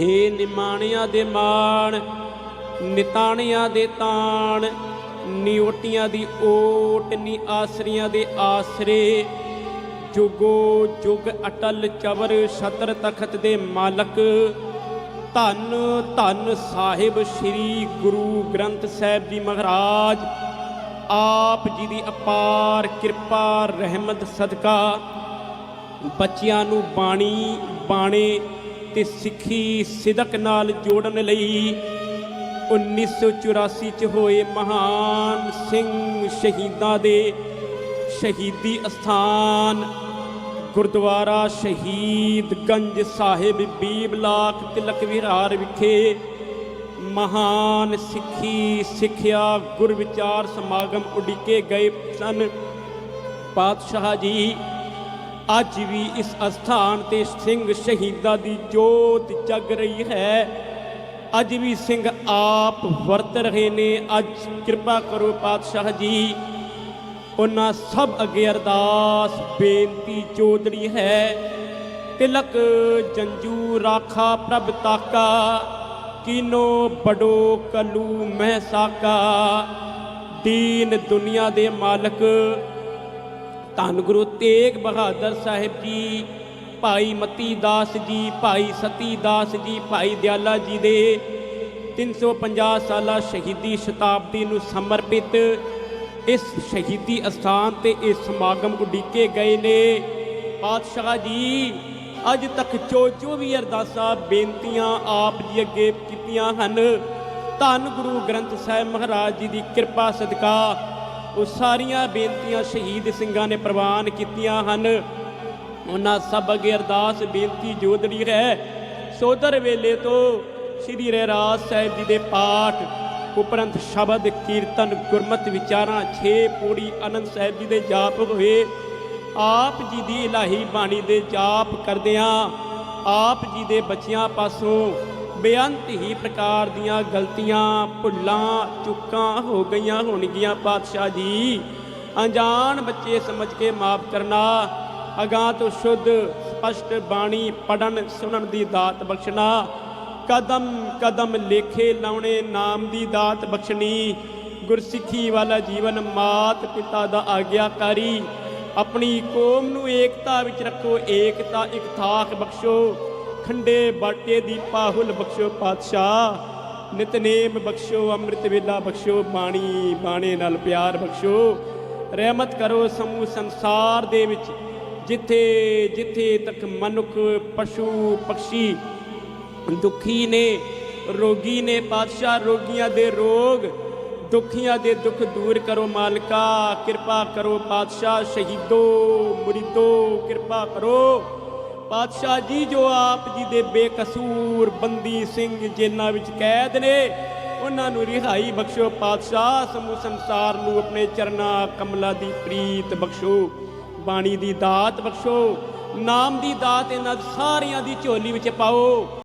ਹੇ ਨਿਮਾਣਿਆਂ ਦੇ ਮਾਣ, ਨਿਤਾਣਿਆਂ ਦੇ ਤਾਣ ਨਿਓਟੀਆਂ ਦੀ ਓਟ, ਨੀ ਆਸਰੀਆਂ ਦੇ ਆਸਰੇ। ਜੁਗੋ ਜੁਗ ਅਟਲ ਚਵਰ ਛਤਰ ਤਖਤ ਦੇ ਮਾਲਕ। ਧੰਨ ਧੰਨ ਸਾਹਿਬ ਸ੍ਰੀ ਗੁਰੂ ਗ੍ਰੰਥ ਸਾਹਿਬ ਜੀ ਮਹਾਰਾਜ। ਆਪ ਜੀ ਦੀ ਅਪਾਰ ਕਿਰਪਾ, ਰਹਿਮਤ, ਸਦਕਾ। ਬੱਚਿਆਂ ਨੂੰ ਬਾਣੀ, ਬਾਣੇ ਤੇ ਸਿੱਖੀ ਸਿਦਕ ਨਾਲ ਜੋੜਨ ਲਈ 1984 ਚ ਹੋਏ ਮਹਾਨ ਸਿੰਘ ਸ਼ਹੀਦਾਂ ਦੇ ਸ਼ਹੀਦੀ ਅਸਥਾਨ ਗੁਰਦੁਆਰਾ ਸ਼ਹੀਦ ਗੰਜ ਸਾਹਿਬ ਬੀਬਲਾਕ ਤਿਲਕ ਵਿਹਾਰ ਵਿਖੇ ਮਹਾਨ ਸਿੱਖੀ ਸਿੱਖਿਆ ਗੁਰ ਵਿਚਾਰ ਸਮਾਗਮ ਉਡੀਕੇ ਗਏ ਸਨ। ਪਾਤਸ਼ਾਹ ਜੀ ਅੱਜ ਵੀ ਇਸ ਅਸਥਾਨ ਤੇ ਸਿੰਘ ਸ਼ਹੀਦਾਂ ਦੀ ਜੋਤ ਜਗ ਰਹੀ ਹੈ। ਅੱਜ ਵੀ ਸਿੰਘ ਆਪ ਵਰਤ ਰਹੇ ਨੇ। ਅੱਜ ਕਿਰਪਾ ਕਰੋ ਪਾਤਸ਼ਾਹ ਜੀ। ਉਹਨਾਂ ਸਭ ਅੱਗੇ ਅਰਦਾਸ, ਬੇਨਤੀ ਚੋਦੜੀ ਹੈ। ਤਿਲਕ, ਜੰਜੂ, ਰਾਖਾ, ਪ੍ਰਭ ਤਾਕਾ, ਕੀਨੋ ਬੜੋ ਕਲੂ, ਮਹਿਸਾਕਾ, ਦੀਨ ਦੁਨੀਆ ਦੇ ਮਾਲਕ ਧੰਨ ਗੁਰੂ ਤੇਗ ਬਹਾਦਰ ਸਾਹਿਬ ਜੀ, ਭਾਈ ਮਤੀ ਦਾਸ ਜੀ, ਭਾਈ ਸਤੀ ਦਾਸ ਜੀ, ਭਾਈ ਦਿਆਲਾ ਜੀ ਦੇ 350 ਸਾਲਾ ਸ਼ਹੀਦੀ ਸ਼ਤਾਬਦੀ ਨੂੰ ਸਮਰਪਿਤ ਇਸ ਸ਼ਹੀਦੀ ਅਸਥਾਨ ਤੇ ਇਹ ਸਮਾਗਮ ਉਡੀਕੇ ਗਏ ਨੇ। ਪਾਤਸ਼ਾਹ ਜੀ, ਅੱਜ ਤੱਕ ਜੋ ਜੋ ਵੀ ਅਰਦਾਸਾਂ, ਬੇਨਤੀਆਂ ਆਪ ਜੀ ਅੱਗੇ ਕੀਤੀਆਂ ਹਨ। ਧੰਨ ਗੁਰੂ ਗ੍ਰੰਥ ਸਾਹਿਬ ਮਹਾਰਾਜ ਜੀ ਦੀ ਕਿਰਪਾ ਸਦਕਾ ਉਹ ਸਾਰੀਆਂ ਬੇਨਤੀਆਂ ਸ਼ਹੀਦ ਸਿੰਘਾਂ ਨੇ ਪ੍ਰਵਾਨ ਕੀਤੀਆਂ ਹਨ। ਉਹਨਾਂ ਸਭ ਅੱਗੇ ਅਰਦਾਸ ਬੇਨਤੀ ਜੋਦੜੀ ਹੈ ਸੋਦਰ ਵੇਲੇ ਤੋਂ ਸ੍ਰੀ ਰਹਿਰਾਜ ਸਾਹਿਬ ਜੀ ਦੇ ਪਾਠ, ਉਪਰੰਤ ਸ਼ਬਦ, ਕੀਰਤਨ, ਗੁਰਮਤ ਵਿਚਾਰਾਂ 6 ਪੌੜੀ ਆਨੰਦ ਸਾਹਿਬ ਜੀ ਦੇ ਜਾਪ ਹੋਏ। ਆਪ ਜੀ ਦੀ ਇਲਾਹੀ ਬਾਣੀ ਦੇ ਜਾਪ ਕਰਦਿਆਂ ਆਪ ਜੀ ਦੇ ਬੱਚਿਆਂ ਪਾਸੋਂ ਬੇਅੰਤ ਹੀ ਪ੍ਰਕਾਰ ਦੀਆਂ ਗਲਤੀਆਂ, ਭੁੱਲਾਂ, ਚੁੱਕਾਂ ਹੋ ਗਈਆਂ ਹੋਣਗੀਆਂ ਪਾਤਸ਼ਾਹ ਜੀ। ਅਣਜਾਣ ਬੱਚੇ ਸਮਝ ਕੇ ਮਾਫ ਕਰਨਾ, ਅਗਾਹ ਤੋਂ ਸ਼ੁੱਧ, ਸਪਸ਼ਟ ਬਾਣੀ ਪੜਨ ਸੁਣਨ ਦੀ ਦਾਤ ਬਖਸ਼ਣਾ, ਕਦਮ ਕਦਮ ਲੇਖੇ ਲਾਉਣੇ ਨਾਮ ਦੀ ਦਾਤ ਬਖਸ਼ਣੀ, ਗੁਰਸਿੱਖੀ ਵਾਲਾ ਜੀਵਨ ਮਾਤ ਪਿਤਾ ਦਾ ਆਗਿਆਕਾਰੀ। ਆਪਣੀ ਕੌਮ ਨੂੰ ਏਕਤਾ ਵਿੱਚ ਰੱਖੋ, ਏਕਤਾ ਇਕਥਾਕ ਬਖਸ਼ੋ। ਖੰਡੇ ਬਾਟੇ ਦੀ ਪਾਹੁਲ ਬਖਸ਼ੋ ਪਾਤਸ਼ਾਹ। ਨਿਤਨੇਮ ਬਖਸ਼ੋ, ਅੰਮ੍ਰਿਤ ਵੇਲਾ ਬਖਸ਼ੋ, ਬਾਣੀ ਬਾਣੇ ਨਾਲ ਪਿਆਰ ਬਖਸ਼ੋ। ਰਹਿਮਤ ਕਰੋ ਸਮੂਹ ਸੰਸਾਰ ਦੇ ਵਿੱਚ, ਜਿੱਥੇ ਜਿੱਥੇ ਤੱਕ ਮਨੁੱਖ ਪਸ਼ੂ ਪਕਸ਼ੀ ਦੁਖੀ ਨੇ, ਰੋਗੀ ਨੇ, ਪਾਤਸ਼ਾਹ ਰੋਗੀਆਂ ਦੇ ਰੋਗ, ਦੁਖੀਆਂ ਦੇ ਦੁੱਖ ਦੂਰ ਕਰੋ ਮਾਲਕਾ, ਕਿਰਪਾ ਕਰੋ ਪਾਤਸ਼ਾਹ, ਸ਼ਹੀਦੋ, ਮੁਰੀਦੋ, ਕਿਰਪਾ ਕਰੋ। ਪਾਤਸ਼ਾਹ ਜੀ, ਜੋ ਆਪ ਜੀ ਦੇ ਬੇਕਸੂਰ ਬੰਦੀ ਸਿੰਘ ਜੇਲ੍ਹਾਂ ਵਿੱਚ ਕੈਦ ਨੇ, ਉਹਨਾਂ ਨੂੰ ਰਿਹਾਈ ਬਖਸ਼ੋ ਪਾਤਸ਼ਾਹ, ਸਮੂਹ ਸੰਸਾਰ ਨੂੰ ਆਪਣੇ ਚਰਨਾ ਕਮਲਾ ਦੀ ਪ੍ਰੀਤ ਬਖਸ਼ੋ, ਬਾਣੀ ਦੀ ਦਾਤ ਬਖਸ਼ੋ, ਨਾਮ ਦੀ ਦਾਤ ਇਹਨਾਂ ਸਾਰਿਆਂ ਦੀ ਝੋਲੀ ਵਿੱਚ ਪਾਓ।